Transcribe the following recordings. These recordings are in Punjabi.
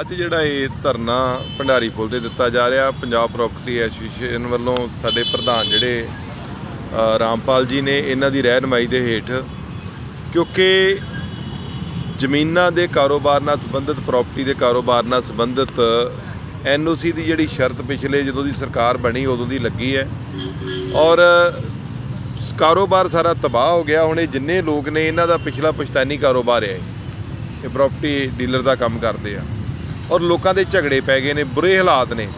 ਅੱਜ ਜਿਹੜਾ ਇਹ ਧਰਨਾ ਭੰਡਾਰੀ ਪੁਲ ਤੇ ਦਿੱਤਾ ਜਾ ਰਿਹਾ, ਪੰਜਾਬ ਪ੍ਰਾਪਰਟੀ ਐਸੋਸੀਏਸ਼ਨ ਵੱਲੋਂ ਸਾਡੇ ਪ੍ਰਧਾਨ ਜਿਹੜੇ ਰਾਮਪਾਲ ਜੀ ਨੇ ਇਹਨਾਂ ਦੀ ਰਹਿਨਮਾਈ ਦੇ ਹੇਠ ਕਿਉਂਕਿ ਜ਼ਮੀਨਾਂ ਦੇ ਕਾਰੋਬਾਰ ਨਾਲ ਸੰਬੰਧਿਤ ਪ੍ਰਾਪਰਟੀ ਦੇ ਕਾਰੋਬਾਰ ਨਾਲ ਸੰਬੰਧਿਤ ਐਨਓਸੀ ਦੀ ਜਿਹੜੀ ਸ਼ਰਤ ਪਿਛਲੇ ਜਦੋਂ ਦੀ ਸਰਕਾਰ ਬਣੀ ਉਦੋਂ ਦੀ ਲੱਗੀ ਹੈ। ਔਰ ਕਾਰੋਬਾਰ ਸਾਰਾ ਤਬਾਹ ਹੋ ਗਿਆ, ਹੁਣ ਇਹ ਜਿੰਨੇ ਲੋਕ ਨੇ ਇਹਨਾਂ ਦਾ ਪਿਛਲਾ ਪੁਸ਼ਤੈਨੀ ਕਾਰੋਬਾਰ ਹੈ ਇਹ। ਪ੍ਰਾਪਰਟੀ ਡੀਲਰ ਦਾ ਕੰਮ ਕਰਦੇ ਆ। ਔਰ ਲੋਕਾਂ ਦੇ ਝਗੜੇ ਪੈ ਗਏ ਨੇ, ਬੁਰੇ ਹਾਲਾਤ ਨੇ।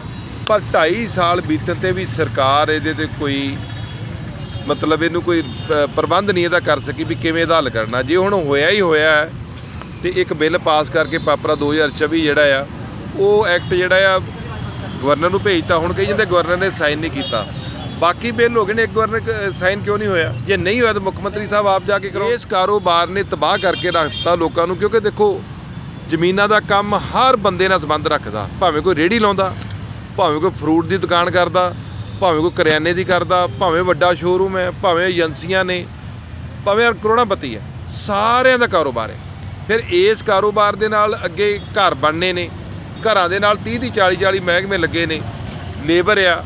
ਪਰ 2.5 ਸਾਲ ਬੀਤਣ ਤੇ ਵੀ ਸਰਕਾਰ ਇਹਦੇ ਤੇ ਕੋਈ ਮਤਲਬ ਇਹਨੂੰ ਕੋਈ ਪ੍ਰਬੰਧ ਨਹੀਂ ਇਹਦਾ ਕਰ ਸਕੀ ਵੀ ਕਿਵੇਂ ਇਹਦਾ ਹੱਲ ਕਰਨਾ। ਜੇ ਹੁਣ ਹੋਇਆ ਹੀ ਹੋਇਆ ਹੈ, ਤੇ ਇੱਕ ਬਿੱਲ ਪਾਸ ਕਰਕੇ ਪਾਪਰਾ 2024 ਜਿਹੜਾ ਆ, ਉਹ ਐਕਟ ਜਿਹੜਾ ਆ, ਗਵਰਨਰ ਨੂੰ ਭੇਜਤਾ। ਹੁਣ ਕਹੀ ਜਾਂਦੇ ਗਵਰਨਰ ਨੇ ਸਾਈਨ ਨਹੀਂ ਕੀਤਾ। ਬਾਕੀ ਬਿੱਲ ਹੋ ਗਏ ਨੇ, ਇੱਕ ਗਵਰਨਰ ਸਾਈਨ ਕਿਉਂ ਨਹੀਂ ਹੋਇਆ? ਜੇ ਨਹੀਂ ਹੋਇਆ ਤਾਂ ਮੁੱਖ ਮੰਤਰੀ ਸਾਹਿਬ ਆਪ ਜਾ ਕੇ ਕਰੋ ਇਸ ਕਾਰੋਬਾਰ ਨੇ ਤਬਾਹ ਕਰਕੇ ਰੱਖਤਾ ਲੋਕਾਂ ਨੂੰ, ਕਿਉਂਕਿ ਦੇਖੋ ਜ਼ਮੀਨਾਂ ਦਾ ਕੰਮ ਹਰ ਬੰਦੇ ਨਾਲ ਸੰਬੰਧ ਰੱਖਦਾ। ਭਾਵੇਂ ਕੋਈ ਰੇੜੀ ਲਾਉਂਦਾ, ਭਾਵੇਂ ਕੋਈ ਫਰੂਟ ਦੀ ਦੁਕਾਨ ਕਰਦਾ, ਭਾਵੇਂ ਕੋਈ ਕਰਿਆਨੇ ਦੀ ਕਰਦਾ, ਭਾਵੇਂ ਵੱਡਾ ਸ਼ੋਰੂਮ ਹੈ, ਭਾਵੇਂ ਏਜੰਸੀਆਂ ਨੇ, ਭਾਵੇਂ ਕਰੋੜਾਪਤੀ ਹੈ, ਸਾਰਿਆਂ ਦਾ ਕਾਰੋਬਾਰ ਹੈ। ਫਿਰ ਇਸ ਕਾਰੋਬਾਰ ਦੇ ਨਾਲ ਅੱਗੇ ਘਰ ਬਣਨੇ ਨੇ, ਘਰਾਂ ਦੇ ਨਾਲ 30 ਦੀ 40 40 ਮਹਿਕਮੇ ਲੱਗੇ ਨੇ, ਲੇਬਰ ਆ,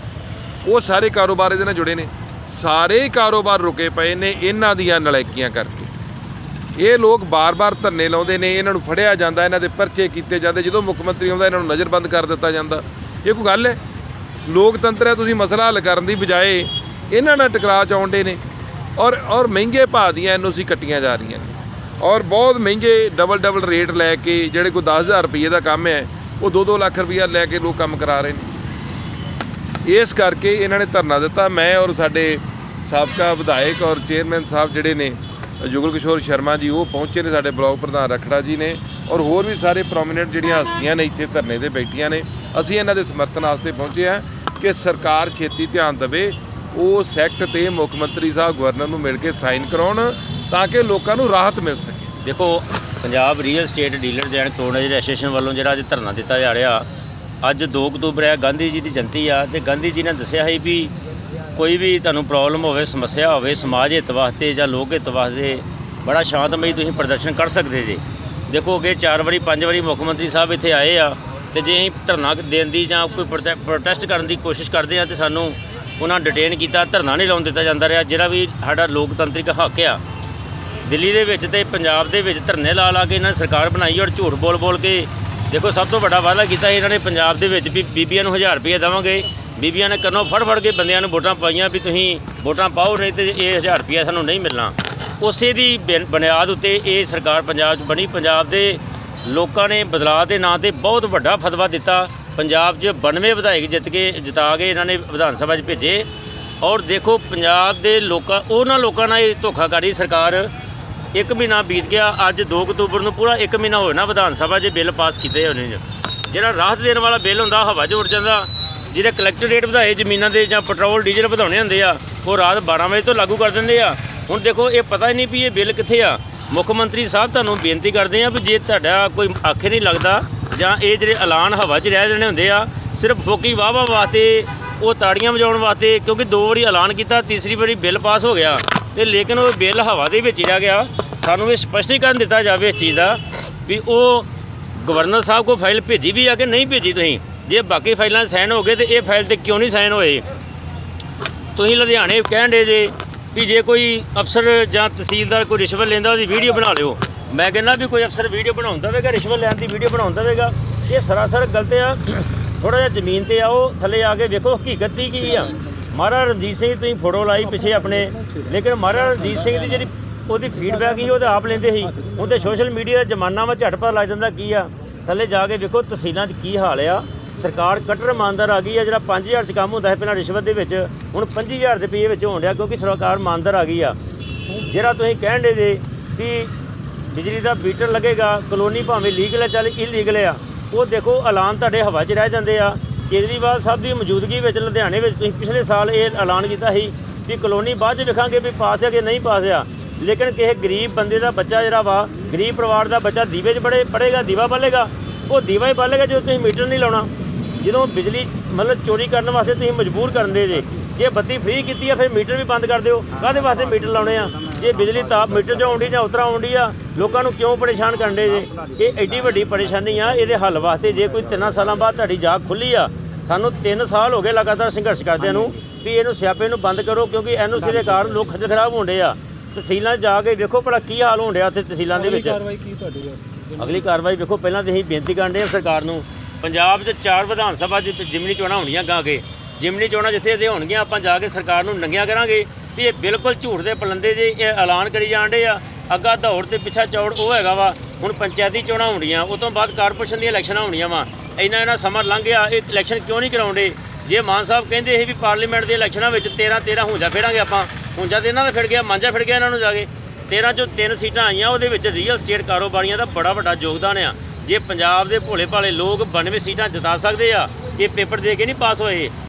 ਉਹ ਸਾਰੇ ਕਾਰੋਬਾਰ ਇਹਦੇ ਨਾਲ ਜੁੜੇ ਨੇ। ਸਾਰੇ ਕਾਰੋਬਾਰ ਰੁਕੇ ਪਏ ਨੇ, ਇਹਨਾਂ ਦੀਆਂ ਨਲਾਇਕੀਆਂ ਕਰਕੇ। ਇਹ ਲੋਕ ਬਾਰ-ਬਾਰ ਧਰਨੇ ਲਾਉਂਦੇ ਨੇ, ਇਹਨਾਂ ਨੂੰ ਫੜਿਆ ਜਾਂਦਾ, ਇਹਨਾਂ ਦੇ ਪਰਚੇ ਕੀਤੇ ਜਾਂਦੇ, ਜਦੋਂ ਮੁੱਖ ਮੰਤਰੀ ਆਉਂਦਾ, ਇਹਨਾਂ ਨੂੰ ਨਜ਼ਰਬੰਦ ਕਰ ਦਿੱਤਾ ਜਾਂਦਾ। ਇਹ ਕੋਈ ਗੱਲ ਹੈ? ਲੋਕਤੰਤਰ ਹੈ, ਤੁਸੀਂ ਮਸਲਾ ਹੱਲ ਕਰਨ ਦੀ ਬਜਾਏ ਇਹਨਾਂ ਨਾਲ ਟਕਰਾਅ ਚ ਆਉਂਦੇ ਨੇ ਔਰ ਔਰ ਮਹਿੰਗੇ ਭਾਅ ਦੀਆਂ ਐਨਓਸੀ ਕੱਟੀਆਂ ਜਾ ਰਹੀਆਂ ਨੇ। ਔਰ ਬਹੁਤ ਮਹਿੰਗੇ ਡਬਲ ਡਬਲ ਰੇਟ ਲੈ ਕੇ, ਜਿਹੜੇ ਕੋਈ 10000 ਰੁਪਏ ਦਾ ਕੰਮ ਹੈ, ਉਹ 2-2 ਲੱਖ ਰੁਪਈਆ ਲੈ ਕੇ ਲੋਕ ਕੰਮ ਕਰਾ ਰਹੇ ਨੇ। ਇਸ ਕਰਕੇ ਇਹਨਾਂ ਨੇ ਧਰਨਾ ਦਿੱਤਾ। ਮੈਂ ਔਰ ਸਾਡੇ ਸਾਬਕਾ ਵਿਧਾਇਕ ਔਰ ਚੇਅਰਮੈਨ ਸਾਹਿਬ ਜਿਹੜੇ ਨੇ ਜੁਗਲ ਕਿਸ਼ੋਰ ਸ਼ਰਮਾ ਜੀ, ਉਹ ਪਹੁੰਚੇ ਨੇ ਸਾਡੇ ਬਲਾਕ ਪ੍ਰਧਾਨ ਰਖੜਾ ਜੀ ਨੇ ਔਰ ਹੋਰ ਵੀ ਸਾਰੇ ਪ੍ਰੋਮਿਨੈਂਟ ਜਿਹੜੀਆਂ ਹਸਤੀਆਂ ਨੇ ਇੱਥੇ ਧਰਨੇ ਤੇ ਬੈਠੀਆਂ ਨੇ, ਅਸੀਂ ਇਹਨਾਂ ਦੇ ਸਮਰਥਨ ਵਾਸਤੇ ਪਹੁੰਚੇ ਹਾਂ ਕਿ ਸਰਕਾਰ ਛੇਤੀ ਧਿਆਨ ਦੇਵੇ, ਉਹ ਸੈਕਟ ਤੇ ਮੁੱਖ ਮੰਤਰੀ ਸਾਹਿਬ ਗਵਰਨਰ ਨੂੰ ਮਿਲ ਕੇ ਸਾਈਨ ਕਰਾਉਣ ਤਾਂ ਕਿ ਲੋਕਾਂ ਨੂੰ ਰਾਹਤ ਮਿਲ ਸਕੇ। ਦੇਖੋ, Punjab real estate dealers and colonies association ਵੱਲੋਂ ਜਿਹੜਾ ਅੱਜ ਧਰਨਾ ਦਿੱਤਾ ਜਾ ਰਿਹਾ, ਅੱਜ 2 ਅਕਤੂਬਰ ਹੈ ਗਾਂਧੀ ਜੀ ਦੀ ਜਯੰਤੀ ਆ, ਤੇ ਗਾਂਧੀ ਜੀ ਨੇ ਦੱਸਿਆ ਹੈ ਵੀ ਕੋਈ ਵੀ ਤੁਹਾਨੂੰ ਪ੍ਰੋਬਲਮ ਹੋਵੇ, ਸਮੱਸਿਆ ਹੋਵੇ, ਸਮਾਜ ਹਿੱਤ ਵਾਸਤੇ ਜਾਂ ਲੋਕ ਹਿੱਤ ਵਾਸਤੇ, ਬੜਾ ਸ਼ਾਂਤਮਈ ਤੁਸੀਂ ਪ੍ਰਦਰਸ਼ਨ ਕਰ ਸਕਦੇ ਜੇ। ਦੇਖੋ ਅੱਗੇ 4 ਵਾਰੀ 5 ਵਾਰੀ ਮੁੱਖ ਮੰਤਰੀ ਸਾਹਿਬ ਇੱਥੇ ਆਏ ਆ ਤੇ ਜੇ ਅਸੀਂ ਧਰਨਾ ਦੇਣ ਦੀ ਜਾਂ ਕੋਈ ਪ੍ਰੋਟੈ- ਪ੍ਰੋਟੈਸਟ ਕਰਨ ਦੀ ਕੋਸ਼ਿਸ਼ ਕਰਦੇ ਆ ਤੇ ਸਾਨੂੰ ਉਹਨਾਂ ਡਿਟੇਨ ਕੀਤਾ, ਧਰਨਾ ਨਹੀਂ ਲਾਉਣ ਦਿੱਤਾ ਜਾਂਦਾ ਰਿਹਾ, ਜਿਹੜਾ ਵੀ ਸਾਡਾ ਲੋਕਤੰਤਰਿਕ ਹੱਕ ਆ। ਦਿੱਲੀ ਦੇ ਵਿੱਚ ਤੇ ਪੰਜਾਬ ਦੇ ਵਿੱਚ ਧਰਨੇ ਲਾ ਲਾ ਕੇ ਇਹਨਾਂ ਨੇ ਸਰਕਾਰ ਬਣਾਈ ਔਰ ਝੂਠ ਬੋਲ ਬੋਲ ਕੇ ਦੇਖੋ ਸਭ ਤੋਂ ਵੱਡਾ ਵਾਅਦਾ ਕੀਤਾ ਇਹਨਾਂ ਨੇ ਪੰਜਾਬ ਦੇ ਵਿੱਚ ਵੀ ਬੀਬੀਆਂ ਨੂੰ 1000 ਰੁਪਏ ਦੇਵਾਂਗੇ। ਬੀਬੀਆਂ ਨੇ ਕੰਨੋਂ ਫੜ ਫੜ ਕੇ ਬੰਦਿਆਂ ਨੂੰ ਵੋਟਾਂ ਪਾਈਆਂ ਵੀ ਤੁਸੀਂ ਵੋਟਾਂ ਪਾਓ, ਨਹੀਂ ਤੇ ਇਹ 1000 ਰੁਪਏ ਸਾਨੂੰ ਨਹੀਂ ਮਿਲਣਾ। ਉਸੇ ਦੀ ਬੁਨ- ਬੁਨਿਆਦ ਉੱਤੇ ਇਹ ਸਰਕਾਰ ਪੰਜਾਬ 'ਚ ਬਣੀ। ਪੰਜਾਬ ਦੇ ਲੋਕਾਂ ਨੇ ਬਦਲਾਅ ਦੇ ਨਾਂ ਤੇ ਬਹੁਤ ਵੱਡਾ ਫਤਵਾ ਦਿੱਤਾ। ਪੰਜਾਬ 'ਚ 92 ਵਿਧਾਇਕ ਜਿੱਤ ਕੇ, ਜਿਤਾ ਕੇ ਇਹਨਾਂ ਨੇ ਵਿਧਾਨ ਸਭਾ 'ਚ ਭੇਜੇ। ਔਰ ਦੇਖੋ, ਪੰਜਾਬ ਦੇ ਲੋਕਾਂ, ਉਹਨਾਂ ਲੋਕਾਂ ਨਾਲ ਇਹ ਧੋਖਾਕਾਰੀ ਸਰਕਾਰ। ਇੱਕ ਮਹੀਨਾ ਬੀਤ ਗਿਆ, ਅੱਜ 2 ਅਕਤੂਬਰ ਨੂੰ ਪੂਰਾ ਇੱਕ ਮਹੀਨਾ ਹੋਇਆ ਨਾ ਵਿਧਾਨ ਸਭਾ 'ਚ ਬਿੱਲ ਪਾਸ ਕੀਤੇ ਹੋਣੇ ਜਿਹੜਾ ਰਾਹਤ ਦੇਣ ਵਾਲਾ ਬਿੱਲ ਹੁੰਦਾ, ਹਵਾ 'ਚ ਉੱਡ ਜਾਂਦਾ। ਜਿਹੜੇ ਕਲੈਕਟਰ ਰੇਟ ਵਧਾਏ, ਜ਼ਮੀਨਾਂ ਦੇ ਜਾਂ ਪੈਟਰੋਲ ਡੀਜ਼ਲ ਵਧਾਉਣੇ ਹੁੰਦੇ ਆ, ਉਹ ਰਾਤ 12 ਵਜੇ ਤੋਂ ਲਾਗੂ ਕਰ ਦਿੰਦੇ ਆ। ਹੁਣ ਦੇਖੋ, ਇਹ ਪਤਾ ਹੀ ਨਹੀਂ ਵੀ ਇਹ ਬਿੱਲ ਕਿੱਥੇ ਆ। ਮੁੱਖ ਮੰਤਰੀ ਸਾਹਿਬ ਤੁਹਾਨੂੰ ਬੇਨਤੀ ਕਰਦੇ ਆ ਵੀ ਜੇ ਤੁਹਾਡਾ ਕੋਈ ਆਖੇ ਨਹੀਂ ਲੱਗਦਾ ਜਾਂ ਇਹ ਜਿਹੜੇ ਐਲਾਨ ਹਵਾ 'ਚ ਰਹਿ ਜਾਣੇ ਹੁੰਦੇ ਆ, ਸਿਰਫ ਫੋਕੀ ਵਾਹ ਵਾਹ ਵਾਸਤੇ, ਉਹ ਤਾੜੀਆਂ ਵਜਾਉਣ ਵਾਸਤੇ, ਕਿਉਂਕਿ ਦੋ ਵਾਰੀ ਐਲਾਨ ਕੀਤਾ, ਤੀਸਰੀ ਵਾਰੀ ਬਿੱਲ ਪਾਸ ਹੋ ਗਿਆ। ਤੇ ਲੇਕਿਨ ਉਹ ਬਿੱਲ ਹਵਾ ਦੇ ਵਿੱਚ ਹੀ ਰਹਿ ਗਿਆ। ਸਾਨੂੰ ਇਹ ਸਪਸ਼ਟੀਕਰਨ ਦਿੱਤਾ ਜਾਵੇ ਇਸ ਚੀਜ਼ ਦਾ ਵੀ ਉਹ ਗਵਰਨਰ ਸਾਹਿਬ ਕੋ ਫਾਈਲ ਭੇਜੀ ਵੀ ਆ ਕਿ ਨਹੀਂ ਭੇਜੀ ਤੁਸੀਂ? ਜੇ ਬਾਕੀ ਫਾਈਲਾਂ ਸਾਈਨ ਹੋ ਗਏ ਤੇ ਇਹ ਫਾਈਲ ਤੇ ਕਿਉਂ ਨਹੀਂ ਸਾਈਨ ਹੋਏ? ਤੁਸੀਂ ਲੁਧਿਆਣੇ ਕਹਿਣ ਦੇ ਜੇ ਵੀ ਜੇ ਕੋਈ ਅਫਸਰ ਜਾਂ ਤਹਿਸੀਲਦਾਰ ਕੋਈ ਰਿਸ਼ਵਤ ਲੈਂਦਾ, ਉਹਦੀ ਵੀਡੀਓ ਬਣਾ ਲਿਓ ਮੈਂ ਕਹਿੰਦਾ ਵੀ ਕੋਈ ਅਫਸਰ ਵੀਡੀਓ ਬਣਾਉਂਦਾ ਹੋਵੇਗਾ ਰਿਸ਼ਵਤ ਲੈਣ ਦੀ ਵੀਡੀਓ ਬਣਾਉਂਦਾ ਹੋਵੇਗਾ ਇਹ ਸਰਾਸਰ ਗਲਤ ਆ। ਥੋੜਾ ਜਿਹਾ ਜ਼ਮੀਨ ਤੇ ਆਓ, ਥੱਲੇ ਆ ਕੇ ਵੇਖੋ ਹਕੀਕਤ ਦੀ ਕੀ ਆ। ਮਹਾਰਾਜ ਰਣਜੀਤ ਸਿੰਘ ਤੁਸੀਂ ਫੋਟੋ ਲਾਈ ਪਿੱਛੇ ਆਪਣੇ। ਲੇਕਿਨ ਮਹਾਰਾਜ ਰਣਜੀਤ ਸਿੰਘ ਦੀ ਜਿਹੜੀ ਉਹਦੀ ਫੀਡਬੈਕ ਹੀ ਉਹਦੇ ਆਪ ਲੈਂਦੇ ਸੀ। ਉਹਦੇ ਸੋਸ਼ਲ ਮੀਡੀਆ ਦਾ ਜ਼ਮਾਨਾ ਵਾ ਝਟ ਪਤਾ ਲੱਗ ਜਾਂਦਾ ਕੀ ਆ। ਥੱਲੇ ਜਾ ਕੇ ਵੇਖੋ ਤਹਿਸੀਲਾਂ 'ਚ ਕੀ ਹਾਲ ਆ। ਸਰਕਾਰ ਕੱਟਰ ਇਮਾਨਦਾਰ ਆ ਗਈ ਆ ਜਿਹੜਾ 5000 'ਚ ਕੰਮ ਹੁੰਦਾ ਸੀ ਪਹਿਲਾਂ ਰਿਸ਼ਵਤ ਦੇ ਵਿੱਚ, ਹੁਣ 25000 ਦੇ ਰੁਪਏ ਵਿੱਚ ਹੋਣ ਡਿਆ ਕਿਉਂਕਿ ਸਰਕਾਰ ਇਮਾਨਦਾਰ ਆ ਗਈ ਆ। ਜਿਹੜਾ ਤੁਸੀਂ ਕਹਿਣ ਦੇ ਜੇ ਕਿ ਬਿਜਲੀ ਦਾ ਮੀਟਰ ਲੱਗੇਗਾ, ਕਲੋਨੀ ਭਾਵੇਂ ਲੀਗਲ ਹੈ, ਚੱਲ ਇਲੀਗਲ ਆ, ਉਹ ਦੇਖੋ ਐਲਾਨ ਤੁਹਾਡੇ ਹਵਾ 'ਚ ਰਹਿ ਜਾਂਦੇ ਆ। ਕੇਜਰੀਵਾਲ ਸਾਹਿਬ ਦੀ ਮੌਜੂਦਗੀ ਵਿੱਚ, ਲੁਧਿਆਣੇ ਵਿੱਚ ਤੁਸੀਂ ਪਿਛਲੇ ਸਾਲ ਇਹ ਐਲਾਨ ਕੀਤਾ ਸੀ ਵੀ ਕਲੋਨੀ ਬਾਅਦ 'ਚ ਲਿਖਾਂਗੇ ਵੀ ਪਾਸ ਹੈ ਕਿ ਨਹੀਂ ਪਾਸ ਆ। ਲੇਕਿਨ ਕਿਸੇ ਗਰੀਬ ਬੰਦੇ ਦਾ ਬੱਚਾ ਜਿਹੜਾ ਵਾ, ਗਰੀਬ ਪਰਿਵਾਰ ਦਾ ਬੱਚਾ ਦੀਵੇ 'ਚ ਪੜੇ ਪੜੇਗਾ ਦੀਵਾ ਬਾਲੇਗਾ। ਉਹ ਦੀਵਾ ਹੀ ਬਾਲੇਗਾ ਜਦੋਂ ਤੁਸੀਂ ਮੀਟਰ ਨਹੀਂ ਲਾਉਣਾ। ਜਦੋਂ ਬਿਜਲੀ ਮਤਲਬ ਚੋਰੀ ਕਰਨ ਵਾਸਤੇ ਤੁਸੀਂ ਮਜਬੂਰ ਕਰਦੇ ਜੇ। ਜੇ ਬੱਤੀ ਫ੍ਰੀ ਕੀਤੀ ਆ ਫਿਰ ਮੀਟਰ ਵੀ ਬੰਦ ਕਰ ਦਿਓ। ਕਾਹਦੇ ਵਾਸਤੇ ਮੀਟਰ ਲਾਉਣੇ ਆ? ਜੇ ਬਿਜਲੀ ਤਾਪ ਮੀਟਰ 'ਚੋਂ ਆਉਂਦੀ ਜਾਂ ਉਤਰਾ ਆਉਂਦੀ ਆ ਲੋਕਾਂ ਨੂੰ ਕਿਉਂ ਪਰੇਸ਼ਾਨ ਕਰਨ ਦੇ ਜੇ? ਇਹ ਐਡੀ ਵੱਡੀ ਪਰੇਸ਼ਾਨੀ ਆ ਇਹਦੇ ਹੱਲ ਵਾਸਤੇ ਜੇ ਕੋਈ 3 ਸਾਲਾਂ ਬਾਅਦ ਤੁਹਾਡੀ ਜਾਗ ਖੁੱਲੀ ਆ ਸਾਨੂੰ 3 ਸਾਲ ਹੋ ਗਏ ਲਗਾਤਾਰ ਸੰਘਰਸ਼ ਕਰਦਿਆਂ ਨੂੰ ਵੀ ਇਹਨੂੰ ਸਿਆਪੇ ਨੂੰ ਬੰਦ ਕਰੋ ਕਿਉਂਕਿ ਐਨਓਸੀ ਦੇ ਕਾਰਨ ਲੋਕ ਖੱਜਲ ਖਰਾਬ ਡੇ ਆ। ਤਹਿਸੀਲਾਂ ਜਾ ਕੇ ਵੇਖੋ ਭਲਾ ਕੀ ਹਾਲ ਹੋਣ ਡਿਆ ਉੱਥੇ ਤਹਿਸੀਲਾਂ ਦੇ ਵਿੱਚ। ਕਾਰਵਾਈ ਕੀ ਤੁਹਾਡੀ ਵਾਸਤੇ ਅਗਲੀ ਕਾਰਵਾਈ ਵੇਖੋ ਪਹਿਲਾਂ ਤੇ ਅਸੀਂ ਬੇਨਤੀ ਕਰਦੇ ਹਾਂ ਸਰਕਾਰ ਨੂੰ ਪੰਜਾਬ 'ਚ ਚਾਰ ਵਿਧਾਨ ਸਭਾ 'ਚ ਜਿਮਨੀ ਚੋਣਾਂ ਹੋਣੀਆਂ ਗਾ ਕੇ ਜਿਮਨੀ ਚੋਣਾਂ ਜਿੱਥੇ ਇਹਦੇ ਹੋਣਗੀਆਂ, ਆਪਾਂ ਜਾ ਕੇ ਸਰਕਾਰ ਨੂੰ ਨੰਗਿਆ ਕਰਾਂਗੇ ਵੀ ਇਹ ਬਿਲਕੁਲ ਝੂਠ ਦੇ ਪਲੰਦੇ ਜੇ ਇਹ ਐਲਾਨ ਕਰੀ ਜਾਂਦੇ ਆ। ਅੱਗਾ ਦੌੜ ਤੇ ਪਿੱਛਾ ਚੌੜ ਉਹ ਹੈਗਾ ਵਾ, ਹੁਣ ਪੰਚਾਇਤੀ ਚੋਣਾਂ ਹੋਣੀਆਂ ਉਹ ਤੋਂ ਬਾਅਦ ਕਾਰਪੋਰੇਸ਼ਨ ਦੀਆਂ ਇਲੈਕਸ਼ਨਾਂ ਹੋਣੀਆਂ ਵਾ। ਇੰਨਾ ਇੰਨਾ ਸਮਾਂ ਲੰਘ ਗਿਆ, ਇਹ ਇਲੈਕਸ਼ਨ ਕਿਉਂ ਨਹੀਂ ਕਰਾਉਂਦੇ? ਜੇ ਮਾਨ ਸਾਹਿਬ ਕਹਿੰਦੇ ਸੀ ਵੀ ਪਾਰਲੀਮੈਂਟ ਦੇ ਇਲੈਕਸ਼ਨਾਂ ਵਿੱਚ 13 13 ਹੁੰਜਾ ਫੇਰਾਂਗੇ ਆਪਾਂ, ਹੁੰਜਾ ਤੇ ਇਹਨਾਂ ਦਾ ਫਿਰ ਗਿਆ ਮਾਂਜਾ ਫਿਰ ਗਿਆ ਇਹਨਾਂ ਨੂੰ ਜਾ ਕੇ। 13 ਚੋਂ 3 ਸੀਟਾਂ ਆਈਆਂ, ਉਹਦੇ ਵਿੱਚ ਰੀਅਲ ਸਟੇਟ ਕਾਰੋਬਾਰੀਆਂ ਦਾ ਬੜਾ ਵੱਡਾ ਯੋਗਦਾਨ ਆ। ਜੇ ਪੰਜਾਬ ਦੇ ਭੋਲੇ ਭਾਲੇ ਲੋਕ 92 ਸੀਟਾਂ ਜਿਤਾ ਸਕਦੇ ਆ, ਇਹ ਪੇਪਰ ਦੇ ਕੇ ਨਹੀਂ ਪਾਸ ਹੋਏ।